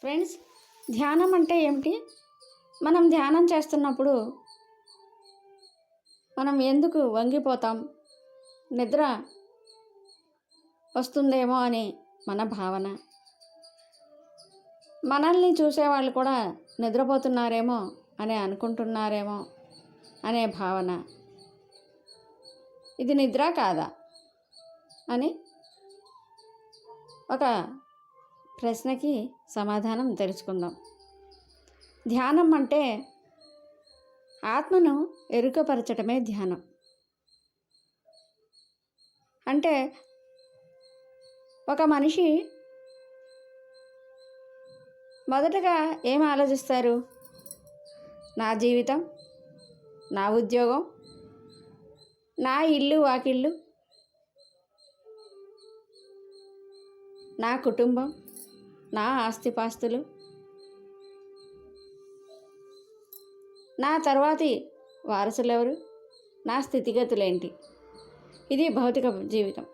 Friends ధ్యానం అంటే ఏమిటి? మనం ధ్యానం చేస్తున్నప్పుడు మనం ఎందుకు వంగిపోతాం? నిద్ర వస్తుందేమో అని మన భావన. మనల్ని చూసేవాళ్ళు కూడా నిద్రపోతున్నారేమో అని అనుకుంటున్నారేమో అనే భావన. ఇది నిద్ర కాదా? అని ఒక ప్రశ్నకి సమాధానం తెలుసుకుందాం. ధ్యానం అంటే ఆత్మను ఎరుకపరచటమే ధ్యానం. అంటే ఒక మనిషి మొదటగా ఏం ఆలోచిస్తారు? నా జీవితం నా ఉద్యోగం నా ఇల్లు వాకిళ్ళు నా కుటుంబం నా ఆస్తిపాస్తులు. నా తర్వాతి వారసులు ఎవరు నా స్థితిగతులేంటి? ఇది భౌతిక జీవితం.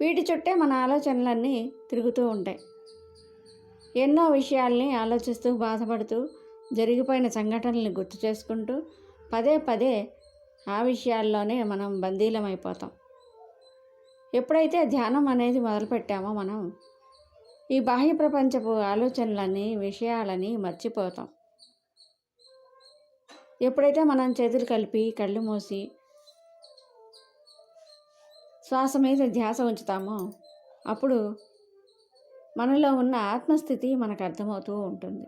వీటి చుట్టే మన ఆలోచనలన్నీ తిరుగుతూ ఉంటాయి. ఎన్నో విషయాల్ని ఆలోచిస్తూ బాధపడుతూ జరిగిపోయిన సంఘటనల్ని గుర్తు చేసుకుంటూ పదే పదే ఆ విషయాల్లోనే మనం బందీలమైపోతాం. ఎప్పుడైతే ధ్యానం అనేది మొదలుపెట్టామో మనం ఈ బాహ్య ప్రపంచపు ఆలోచనలని విషయాలని మర్చిపోతాం. ఎప్పుడైతే మనం చేతులు కలిపి కళ్ళు మూసి శ్వాస మీద ధ్యాస ఉంచుతామో అప్పుడు మనలో ఉన్న ఆత్మస్థితి మనకు అర్థమవుతూ ఉంటుంది.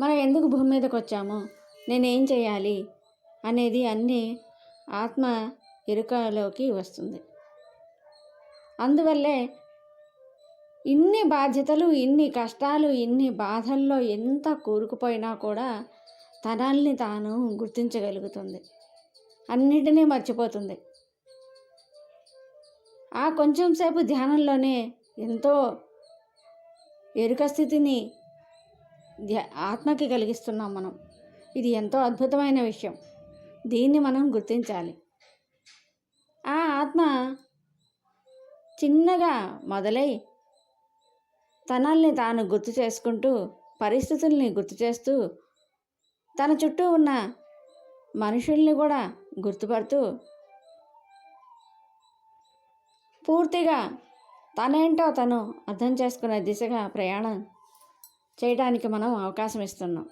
మనం ఎందుకు భూమి మీదకి వచ్చామో నేనేం చేయాలి అనేది అన్నీ ఆత్మ ఎరుకలోకి వస్తుంది. అందువల్లే ఇన్ని బాధ్యతలు ఇన్ని కష్టాలు ఇన్ని బాధల్లో ఎంత కూరుకుపోయినా కూడా తనల్ని తాను గుర్తించగలుగుతుంది. అన్నిటినీ మర్చిపోతుంది. ఆ కొంచెం సేపు ధ్యానంలోనే ఎంతో ఎరుక స్థితిని ఆత్మకి కలిగిస్తున్నాం మనం. ఇది ఎంతో అద్భుతమైన విషయం. దీన్ని మనం గుర్తించాలి. ఆ ఆత్మ. చిన్నగా మొదలై తనల్ని తాను గుర్తు చేసుకుంటూ పరిస్థితుల్ని గుర్తు చేస్తూ తన చుట్టూ ఉన్న మనుషుల్ని కూడా గుర్తుపడుతూ పూర్తిగా తనేంటో తను అర్థం చేసుకునే దిశగా ప్రయాణం చేయడానికి మనం అవకాశం ఇస్తున్నాం.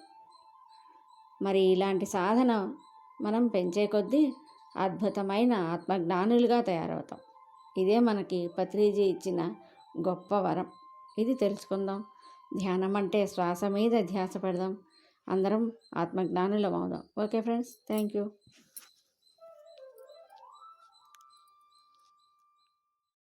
మరి ఇలాంటి సాధన మనం పెంచే కొద్దీ అద్భుతమైన ఆత్మజ్ఞానులుగా తయారవుతాం. ఇదే మనకి పత్రిజీ ఇచ్చిన గొప్ప వరం. ఇది తెలుసుకుందాం. ధ్యానం అంటే శ్వాస మీద ధ్యాస పెడదాం. అందరం ఆత్మజ్ఞానులం అవుదాం. Okay friends thank you